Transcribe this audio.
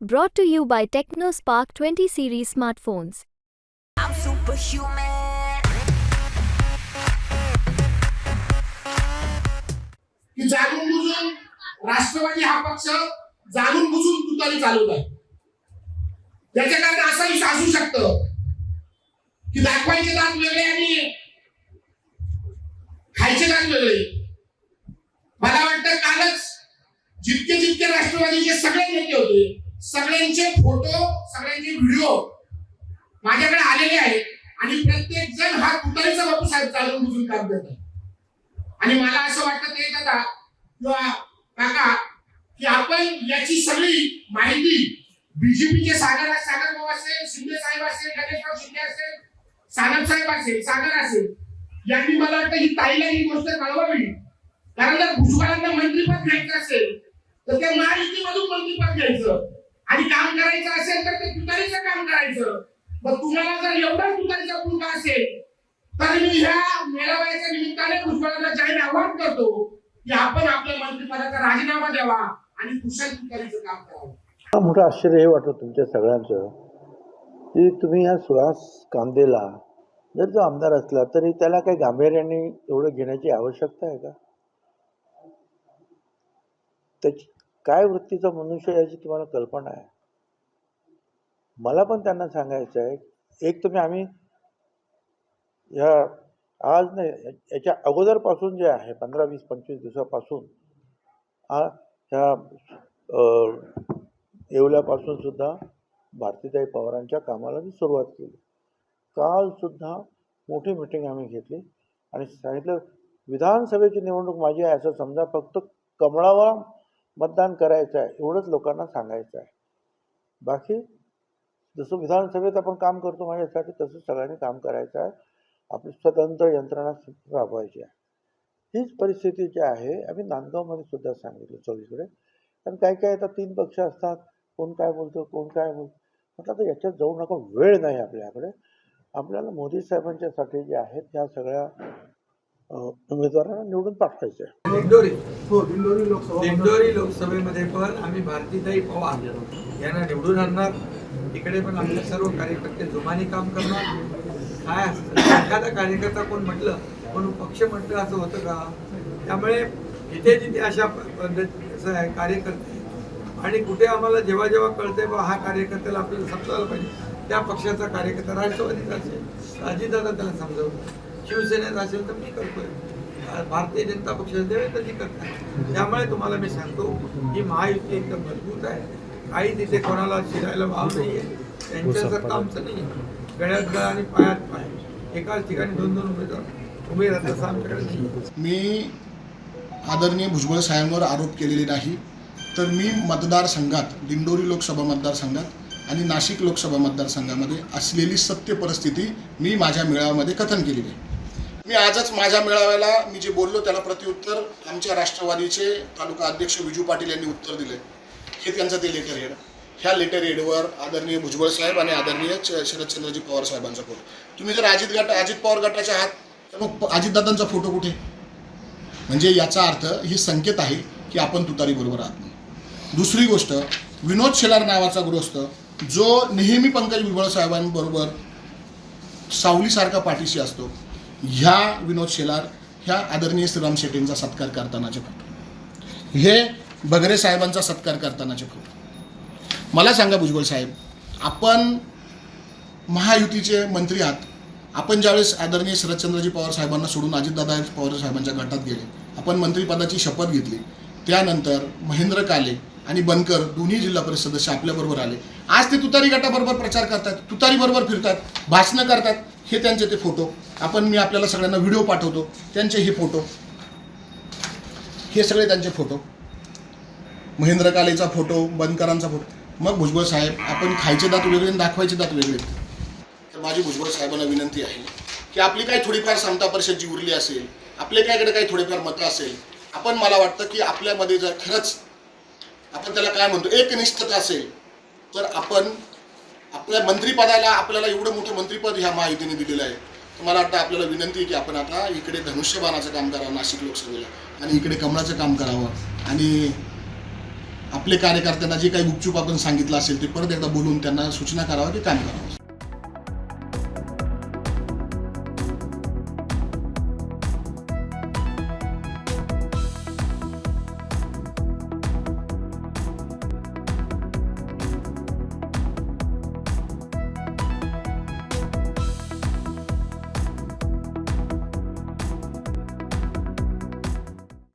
Brought to you by TechnoSpark 20 series smartphones. I'm superhuman. की जाणून बुजून राष्ट्रवादी हा पक्ष जाणून बुजून तुतारी चालवत आहे त्याच्या कारण असंही असू शकतं की दाखवायचे दात वेगळे आणि खायचे दात वेगळे मला वाटतं कालच जितके जितके राष्ट्रवादीचे सगळे नेते होते सगळ्यांचे फोटो सगळ्यांचे व्हिडिओ माझ्याकडे आलेले आहेत आणि प्रत्येक जण हा तुतारीचा बापूसाहेब चालून बुजून काम करत आणि मला असं वाटतं ते दादा किंवा काका की आपण याची सगळी माहिती बीजेपीचे सागर सागर भाऊ असेल शिंदे साहेब असेल गणेशराव शिंदे असेल सानप साहेब असेल सागर असेल यांनी मला वाटतं ही ताईला ही गोष्ट कळवावी. कारण जर भुजबळांना मंत्रीपद घ्यायचं असेल तर त्या महायुतीमधून मंत्रीपद घ्यायचं. आणि काम करायचं असेल तर ते तुतारीचं काम करायचं. मग तुम्हाला जर एवढा तुतारीचा पुलका असेल तर मी ह्या मेळाव्याच्या निमित्ताने भुजबळांना जाहीर आवाहन करतो की आपण आपल्या मंत्रिपदाचा राजीनामा द्यावा आणि कुशल तुतारीचं काम करावं. मोठं आश्चर्य हे वाटतं तुमच्या सगळ्यांचं की तुम्ही ह्या सुहास कांदेला जर तो आमदार असला तरी त्याला काही गांभीर्याने एवढं घेण्याची आवश्यकता आहे का? त्याची काय वृत्तीचा मनुष्य याची तुम्हाला कल्पना आहे? मला पण त्यांना सांगायचं आहे एक तुम्ही आम्ही ह्या आज नाही याच्या अगोदरपासून जे आहे पंधरा वीस पंचवीस दिवसापासून ह्या येवल्यापासून सुद्धा भारतीताई पवारांच्या कामाला मी सुरुवात केली. कालसुद्धा मोठी मिटिंग आम्ही घेतली आणि सांगितलं विधानसभेची निवडणूक माझी आहे असं समजा फक्त कमळावर मतदान करायचं आहे एवढंच लोकांना सांगायचं आहे. बाकी जसं विधानसभेत आपण काम करतो माझ्यासाठी तसं सगळ्यांनी काम करायचं आहे. आपली स्वतंत्र यंत्रणा राबवायची आहे. हीच परिस्थिती जी आहे आम्ही नांदगावमध्ये सुद्धा सांगितलं चौवीसकडे कारण काय काय आता तीन पक्ष असतात कोण काय बोलतो कोण काय बोलतो. म्हटलं तर याच्यात जाऊ नका वेळ नाही आपल्याकडे. आपल्याला मोदी साहेबांच्यासाठी जे आहेत त्या सगळ्या उमेदवारांना निवडून पाठवायचं. आहे दिंडोरी हो, दिंडोरी लोकसभेमध्ये पण आम्ही भारतीताई पवार यांना निवडून आणणार. इकडे पण आमचे सर्व कार्यकर्ते जोमाने काम करणार. काय असतं? एखादा कार्यकर्ता कोण म्हटलं कोण पक्ष म्हटलं असं होतं का? त्यामुळे जिथे जिथे अशा पद्धतीचं आहे कार्यकर्ते. आणि कुठे आम्हाला जेव्हा जेव्हा कळते बा हा कार्यकर्त्याला आपल्याला समजायला पाहिजे. त्या पक्षाचा कार्यकर्ता राष्ट्रवादीचा असेल अजितदादा त्याला समजावून शिवसेनेचा असेल तर मी करतोय. भारतीय जनता पक्षाचे देवेंद्रजी करतात त्यामुळे तुम्हाला मी सांगतो ही महायुती एकदम मजबूत आहे. काही तिथे कोणाला शिरायला वाव नाहीये. त्यांच्याचं कामचं नाही गळ्यात गळा आणि पायात पाय. एकाच ठिकाणी दोन दोन उमेदवार. उभे राहतात असं आमच्याकडे नाही. मी आदरणीय भुजबळ साहेबांवर आरोप केलेले नाही. तर मी मतदारसंघात दिंडोरी लोकसभा मतदारसंघात आणि नाशिक लोकसभा मतदारसंघामध्ये असलेली सत्य परिस्थिती मी माझ्या मेळाव्यामध्ये कथन केलेली आहे. मी आजच माझ्या मेळाव्याला मी जे बोललो त्याला प्रत्युत्तर आमच्या राष्ट्रवादीचे तालुका अध्यक्ष विजू पाटील यांनी उत्तर दिले. हे त्यांचं ते लेटर हेड ह्या लेटर हेडवर आदरणीय भुजबळ साहेब आणि आदरणीय शरदचंद्रजी पवार साहेबांचा फोटो. तुम्ही जर अजित गट अजित पवार गटाच्या आहात तर मग अजितदादांचा फोटो कुठे? म्हणजे याचा अर्थ ही संकेत आहे की आपण तुतारी बरोबर आहात. दुसरी गोष्ट विनोद शेलार नावाचा गृहस्थ जो नेहमी पंकज भुजबळ साहेबांबरोबर सावलीसारखा पाठीशी असतो ह्या विनोद शेलार ह्या आदरणीय श्रीराम शेट्टींचा सत्कार करतानाचे फोटो. हे बगरे साहेबांचा सत्कार करतानाचे फोटो. मला सांगा भुजबळ साहेब आपण महायुतीचे मंत्री आहात. आपण ज्यावेळेस आदरणीय शरदचंद्रजी पवार साहेबांना सोडून अजितदादा पवार साहेबांच्या गटात गेले आपण मंत्रिपदाची शपथ घेतली. त्यानंतर महेंद्र काले आणि बनकर दोन्ही जिल्हा परिषद सदस्य आपल्याबरोबर आले. आज ते तुतारी गटाबरोबर प्रचार करतात तुतारीबरोबर फिरतात भाषणं करतात. हे त्यांचे ते फोटो. आपण मी आपल्याला सगळ्यांना व्हिडिओ पाठवतो. त्यांचे हे फोटो. हे सगळे त्यांचे फोटो. महेंद्र कालेचा फोटो बनकरांचा फोटो. मग भुजबळ साहेब आपण खायचे दात वेगळे आणि दाखवायचे दात वेगळे. तर माझी भुजबळ साहेबांना विनंती आहे की आपली काही थोडीफार समता परिषद जी उरली असेल आपले काहीकडे काही थोडेफार मतं असेल आपण मला वाटतं की आपल्यामध्ये जर खरंच आपण त्याला काय म्हणतो एकनिष्ठता असेल तर आपण आपल्या मंत्रीपदाला आपल्याला एवढं मोठं मंत्रीपद ह्या महायुतीने दिलेलं आहे. तर मला वाटतं आपल्याला विनंती आहे की आपण आता इकडे धनुष्यबाणाचं काम करावं नाशिक लोकसभेला आणि इकडे कमळाचं काम करावं. आणि आपले कार्यकर्त्यांना जे काही गुपचूप आपण सांगितलं असेल ते परत एकदा बोलून त्यांना सूचना करावं की काम करावं.